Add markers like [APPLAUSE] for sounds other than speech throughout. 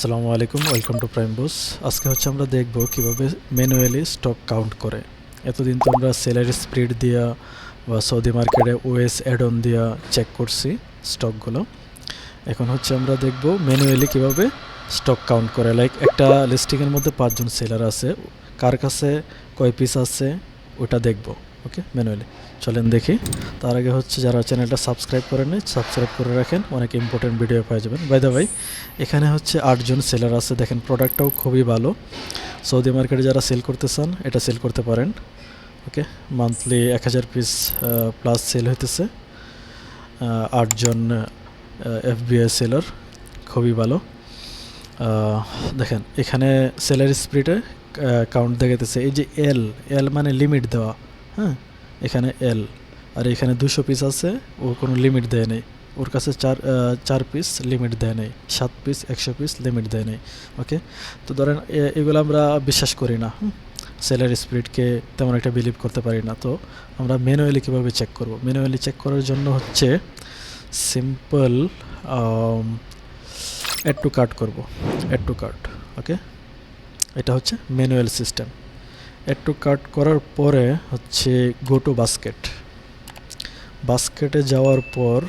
আসসালামু আলাইকুম, welcome to prime বস। আজকে হচ্ছে আমরা দেখব কীভাবে ম্যানুয়ালি স্টক কাউন্ট করে। এতদিন তো আমরা স্যালারি স্প্রিড দিয়া বা সৌদি মার্কেটে ওএস অ্যাড অন দিয়া চেক করছি স্টকগুলো। এখন হচ্ছে আমরা দেখব ম্যানুয়ালি কীভাবে স্টক কাউন্ট করে। লাইক একটা লিস্টিংয়ের মধ্যে পাঁচজন সেলার আছে। কার কাছে কয় পিস আছে, ওটা দেখব। ওকে ম্যানুয়ালি চলেন দেখি। তার আগে হচ্ছে যারা চ্যানেলটা সাবস্ক্রাইব করে করেন সাবস্ক্রাইব করে রাখেন। অনেক ইম্পর্টেন্ট ভিডিও পেয়ে যাবেন। বাই দা ভাই এখানে হচ্ছে আটজন সেলার আছে। দেখেন প্রোডাক্টটাও খুবই ভালো। সৌদি মার্কেটে যারা সেল করতে চান, এটা সেল করতে পারেন। ওকে মান্থলি এক হাজার পিস প্লাস সেল হইতেছে। আটজন এফবিআই সেলার খুবই ভালো। দেখেন, এখানে সেলারি স্প্রিটে কাউন্ট দেখাইতেছে। এই যে এল এল মানে লিমিট দেওয়া। হ্যাঁ এখানে এল আর এখানে দুশো পিস আছে, ও কোনো লিমিট দেয় নেই। ওর কাছে চার চার পিস লিমিট দেয় নেই। সাত পিস একশো পিস লিমিট দেয় নেই। ওকে তো ধরেন এগুলো আমরা বিশ্বাস করি না সেলার স্পিরিটকে তেমন একটা বিলিভ করতে পারি না। তো আমরা ম্যানুয়ালি কীভাবে চেক করব? ম্যানুয়ালি চেক করার জন্য হচ্ছে সিম্পল অ্যাড টু কার্ট করব। অ্যাড টু কার্ট ওকে এটা হচ্ছে ম্যানুয়াল সিস্টেম অ্যাড কাট করার পরে হচ্ছে গো টু বাস্কেট বাস্কেটে যাওয়ার পর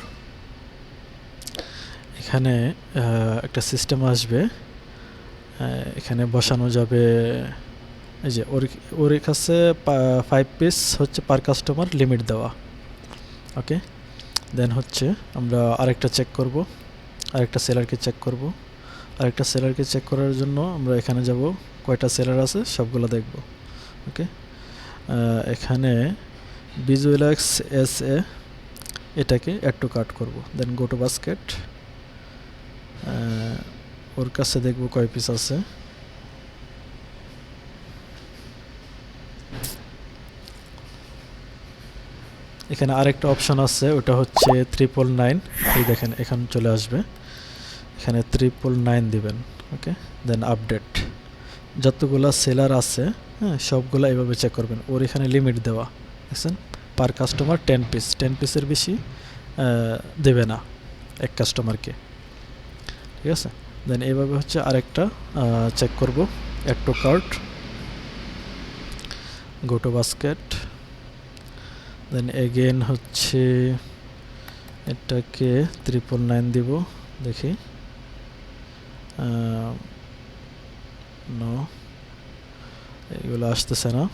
এখানে একটা সিস্টেম আসবে। এখানে বসানো যাবে, এই যে ওর ওর কাছে ফাইভ পিস হচ্ছে পার কাস্টমার লিমিট দেওয়া। ওকে দেন হচ্ছে আমরা আরেকটা চেক করব, আরেকটা সেলারকে চেক করব। আরেকটা সেলারকে চেক করার জন্য আমরা এখানে যাব, কয়টা সেলার আছে সবগুলো দেখব। ওকে এখানে ভিজুয়ালাক্স এস এ এটাকে অ্যাড টু কাট করব। দেন গো বাস্কেট ওর কাছে দেখব কয় পিস আছে। এখানে আরেকটা অপশন আছে, ওটা হচ্ছে ত্রিপল নাইন এই দেখেন, এখানে চলে আসবে। এখানে ত্রিপল নাইন দিবেন। ওকে দেন আপডেট যতগুলা সেলার আছে হ্যাঁ সবগুলা এভাবে চেক করবেন। ওর এখানে লিমিট দেওয়া, দেখছেন? Per customer ten piece ten পিসের বেশি দেবে না এক কাস্টমারকে ঠিক আছে? দেন এইভাবে হচ্ছে আরেকটা চেক করব। Add cart go to basket then again হচ্ছে এটাকে ত্রিপল নাইন দিব, দেখি। নো এগুলো আসতেছে না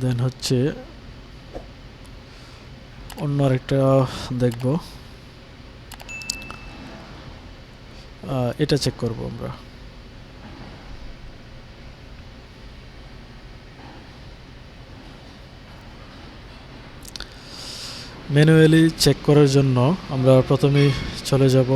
দেন হচ্ছে অন্য আরেকটা দেখব। এটা চেক করব আমরা। ম্যানুয়ালি চেক করার জন্য আমরা প্রথমেই চলে যাব।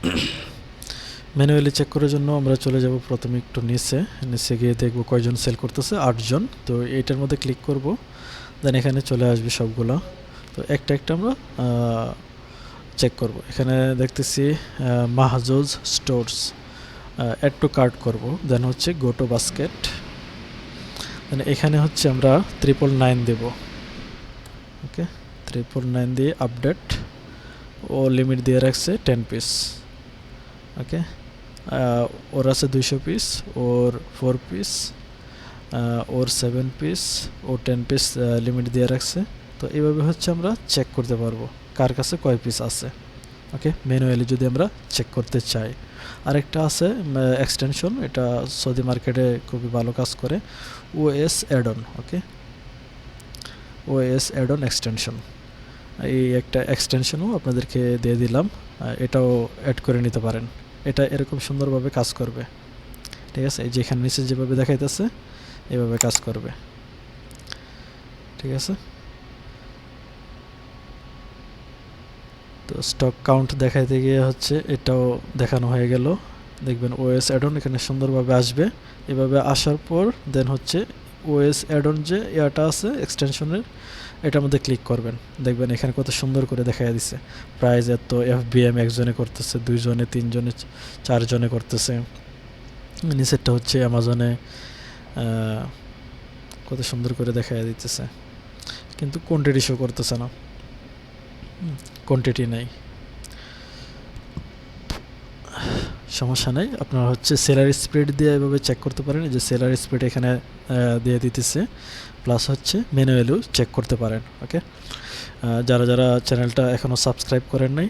[CLEARS THROAT] ম্যানুয়ালি চেক করার জন্য আমরা চলে যাব প্রথমে একটু নিচে। নিচে গিয়ে দেখব কয়জন সেল করতেছে, আটজন। তো এইটার মধ্যে ক্লিক করব। দেন এখানে চলে আসবে সবগুলো। তো একটা একটা আমরা চেক করব। এখানে দেখতেছি Mahajuz stores add to cart করব। দেন হচ্ছে গো টু বাস্কেট মানে এখানে হচ্ছে আমরা ত্রিপল নাইন দেব। ওকে ত্রিপল নাইন দিয়ে আপডেট ও লিমিট দিয়ে রাখছে টেন পিস ওকে ওর আছে দুইশো পিস ওর ফোর পিস ওর সেভেন পিস ও টেন পিস লিমিট দিয়ে রাখছে। তো এইভাবে হচ্ছে আমরা চেক করতে পারব কার কাছে কয় পিস আছে। ওকে ম্যানুয়ালি যদি আমরা চেক করতে চাই। আরেকটা আছে এক্সটেনশন এটা সৌদি মার্কেটে খুবই ভালো কাজ করে। ও OS addon okay OS addon extension এই একটা এক্সটেনশনও আপনাদেরকে দিয়ে দিলাম। এটাও অ্যাড করে নিতে পারেন। এটা এরকম সুন্দরভাবে কাজ করবে। ঠিক আছে? যেখানে নিচে যেভাবে দেখাইতেছে, এভাবে কাজ করবে। ঠিক আছে? তো স্টক কাউন্ট দেখাইতে গিয়ে হচ্ছে এটাও দেখানো হয়ে গেল। দেখবেন ওএস অ্যাডন এখানে সুন্দরভাবে আসবে। এভাবে আসার পর দেন হচ্ছে ওএস অ্যাডন যে ইয়াটা আছে এক্সটেনশনের এটার মধ্যে ক্লিক করবেন। দেখবেন এখানে কত সুন্দর করে দেখা দিছে। প্রাইজ এত এফবিএম একজনে করতেছে, দুইজনে, তিনজনে, চারজনে করতেছে। নিচেরটা হচ্ছে অ্যামাজনে কত সুন্দর করে দেখা দিতেছে। কিন্তু কোয়ান্টিটি শো করতেছে না। কোয়ান্টিটি নেই। সমস্যা নেই। আপনারা হচ্ছে সেলার স্পিড দিয়ে এভাবে চেক করতে পারেন। যে সেলার স্পিড এখানে দিয়ে দিতেছে। প্লাস হচ্ছে ম্যানুয়ালিও চেক করতে পারেন ওকে যারা যারা চ্যানেলটা এখনও সাবস্ক্রাইব করেন নাই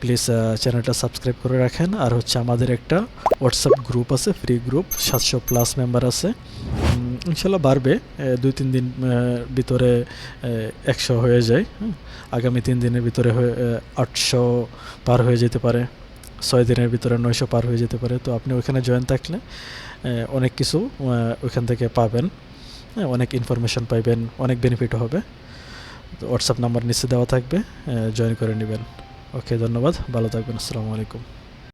প্লিজ চ্যানেলটা সাবস্ক্রাইব করে রাখেন। আর হচ্ছে আমাদের একটা হোয়াটসঅ্যাপ গ্রুপ আছে ফ্রি গ্রুপ সাতশো প্লাস মেম্বার আছে। ইনশাল্লাহ বাড়বে। দুই, তিন দিন ভিতরে একশো হয়ে যায় আগামী তিন দিনের ভিতরে আটশো পার হয়ে যেতে পারে। ছয় দিনের ভিতরে নয়শো পার হয়ে যেতে পারে। তো আপনি ওইখানে জয়েন থাকলে অনেক কিছু ওইখান থেকে পাবেন। হ্যাঁ, অনেক ইনফরমেশন পাইবেন অনেক বেনিফিট হবে। তো হোয়াটসঅ্যাপ নাম্বার নিচে দেওয়া থাকবে জয়েন করে নেবেন। ওকে ধন্যবাদ ভালো থাকবেন আসসালামু আলাইকুম।